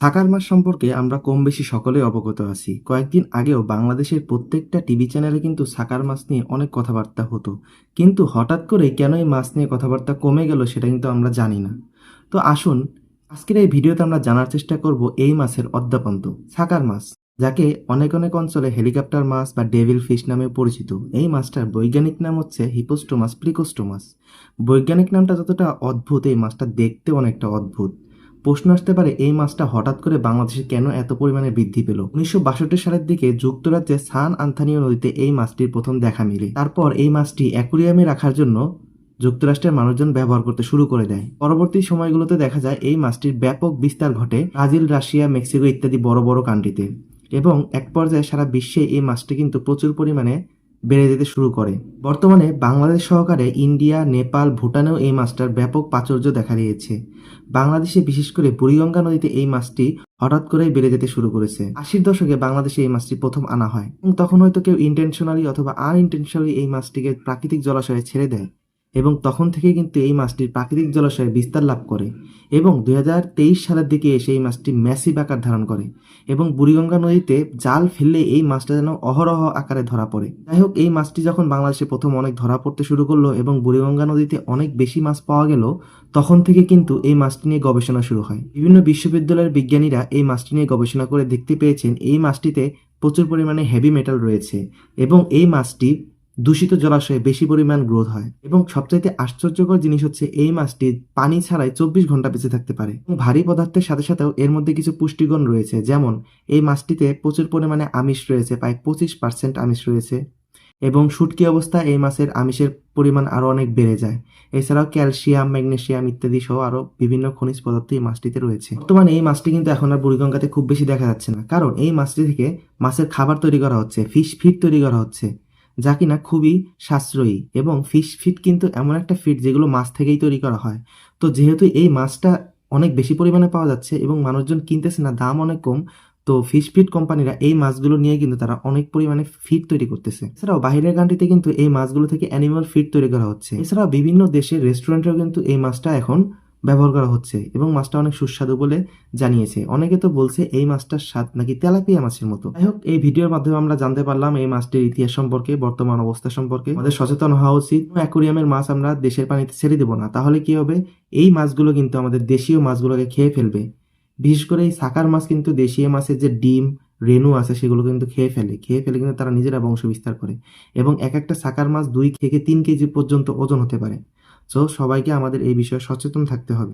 থাকার মাস সম্পর্কে আমরা কম বেশি সকলেই অবগত আছি। কয়েকদিন আগেও বাংলাদেশের প্রত্যেকটা টিভি চ্যানেলে কিন্তু সাকার মাছ নিয়ে অনেক কথাবার্তা হতো। কিন্তু হঠাৎ করে কেন এই মাছ নিয়ে কথাবার্তা কমে গেল সেটা কিন্তু আমরা জানি না। তো আসুন, আজকের এই ভিডিওতে আমরা জানার চেষ্টা করব এই মাছের অদ্যাপন্ত সাকার মাছ যাকে অনেক অনেক অঞ্চলে হেলিকপ্টার মাছ বা ডেভিল ফিশ নামে পরিচিত। এই মাছটার বৈজ্ঞানিক নাম হচ্ছে হিপোস্টোমাস প্লিকোস্টোমাস বৈজ্ঞানিক নামটা যতটা অদ্ভুত, এই মাছটা দেখতে অনেকটা অদ্ভুত। প্রশ্ন আসতে পারে এই মাছটা হঠাৎ করে বাংলাদেশে কেন এত পরিমাণে বৃদ্ধি পেল? উনিশশো বাষট্টি সালের দিকে যুক্তরাজ্যে সান আন্থানীয় নদীতে এই মাছটির প্রথম দেখা মিলে। তারপর এই মাছটি অ্যাকুরিয়ামে রাখার জন্য যুক্তরাষ্ট্রের মানুষজন ব্যবহার করতে শুরু করে দেয়। পরবর্তী সময়গুলোতে দেখা যায় এই মাছটির ব্যাপক বিস্তার ঘটে ব্রাজিল, রাশিয়া, মেক্সিকো ইত্যাদি বড় বড় কান্ট্রিতে এবং এক পর্যায়ে সারা বিশ্বে এই মাছটি কিন্তু প্রচুর পরিমাণে বেড়ে যেতে শুরু করে। বর্তমানে বাংলাদেশ সহকারে ইন্ডিয়া, নেপাল, ভুটানেও এই মাছটার ব্যাপক প্রাচুর্য দেখা দিয়েছে। বাংলাদেশে বিশেষ করে বুড়িগঙ্গা নদীতে এই মাছটি হঠাৎ করেই বেড়ে যেতে শুরু করেছে। আশির দশকে বাংলাদেশে এই মাছটি প্রথম আনা হয়। এবং তখন হয়তো কেউ ইন্টেনশনালি অথবা আনইনটেনশনালি এই মাছটিকে প্রাকৃতিক জলাশয়ে ছেড়ে দেয়। এবং তখন থেকে কিন্তু এই মাছটির প্রাকৃতিক জলাশয়ে বিস্তার লাভ করে এবং দু হাজার তেইশ সালের দিকে এসে এই মাছটি ম্যাসিভ আকার ধারণ করে এবং বুড়িগঙ্গা নদীতে জাল ফেললে এই মাছটা যেন অহরহ আকারে ধরা পড়ে। যাই হোক, এই মাছটি যখন বাংলাদেশে প্রথম অনেক ধরা পড়তে শুরু করল এবং বুড়িগঙ্গা নদীতে অনেক বেশি মাছ পাওয়া গেল, তখন থেকে কিন্তু এই মাছটি নিয়ে গবেষণা শুরু হয়। বিভিন্ন বিশ্ববিদ্যালয়ের বিজ্ঞানীরা এই মাছটি নিয়ে গবেষণা করে দেখতে পেয়েছেন এই মাছটিতে প্রচুর পরিমাণে হেভি মেটাল রয়েছে এবং এই মাছটি দূষিত জলাশয়ে বেশি পরিমাণ গ্রোথ হয় এবং সবচাইতে আশ্চর্যকর জিনিস হচ্ছে এই মাছটি পানি ছাড়াই চব্বিশ ঘণ্টা বেঁচে থাকতে পারে। এবং ভারী পদার্থের সাথে সাথেও এর মধ্যে কিছু পুষ্টিগুণ রয়েছে, যেমন এই মাছটিতে প্রচুর পরিমাণে আমিষ রয়েছে, প্রায় পঁচিশ পার্সেন্ট আমিষ রয়েছে এবং শুটকি অবস্থায় এই মাছের আমিষের পরিমাণ আরও অনেক বেড়ে যায়। এছাড়াও ক্যালসিয়াম, ম্যাগনেসিয়াম ইত্যাদি সহ আরও বিভিন্ন খনিজ পদার্থ এই মাছটিতে রয়েছে। বর্তমানে এই মাছটি কিন্তু এখন আর বুড়িগঙ্গাতে খুব বেশি দেখা যাচ্ছে না, কারণ এই মাছটি থেকে মাছের খাবার তৈরি করা হচ্ছে, ফিশ ফিড তৈরি করা হচ্ছে। যা কিনা খুবই সাশ্রয়ী এবং ফিশ ফিড কিন্তু এমন একটা ফিড যেগুলো মাছ থেকেই তৈরি করা হয়। তো যেহেতু এই মাছটা অনেক বেশি পরিমাণে পাওয়া যাচ্ছে এবং মানুষজন কিনতেছে না, দাম অনেক কম, তো ফিশ ফিড কোম্পানিরা এই মাছগুলো নিয়ে কিন্তু তারা অনেক পরিমাণে ফিড তৈরি করতেছে। এছাড়াও বাইরের কান্ট্রিতে কিন্তু এই মাছগুলো থেকে অ্যানিমাল ফিড তৈরি করা হচ্ছে। এছাড়াও বিভিন্ন দেশের রেস্টুরেন্টেও কিন্তু এই মাছটা এখন ব্যবহার করা হচ্ছে এবং মাছটা অনেক সুস্বাদু বলে জানিয়েছে। অনেকে তো বলছে এই মাছটার স্বাদ নাকি তেলাপিয়া মাছের মতো। যাই হোক, এই ভিডিওর মাধ্যমে আমরা জানতে পারলাম এই মাছটির ইতিহাস সম্পর্কে, বর্তমান অবস্থা সম্পর্কে। আমাদের সচেতন হওয়া উচিত। অ্যাকুরিয়ামের মাছ আমরা দেশের পানিতে ছেড়ে দেবো না। তাহলে কি হবে? এই মাছগুলো কিন্তু আমাদের দেশীয় মাছগুলোকে খেয়ে ফেলবে। বিশেষ করে এই সাকার মাছ কিন্তু দেশীয় মাছের যে ডিম, রেণু আছে সেগুলো কিন্তু খেয়ে ফেলে। খেয়ে ফেলে কিন্তু তারা নিজেরা বংশ বিস্তার করে। এবং এক একটা সাকার মাছ দুই থেকে তিন কেজি পর্যন্ত ওজন হতে পারে। সো সবাইকে আমাদের এই বিষয়ে সচেতন থাকতে হবে।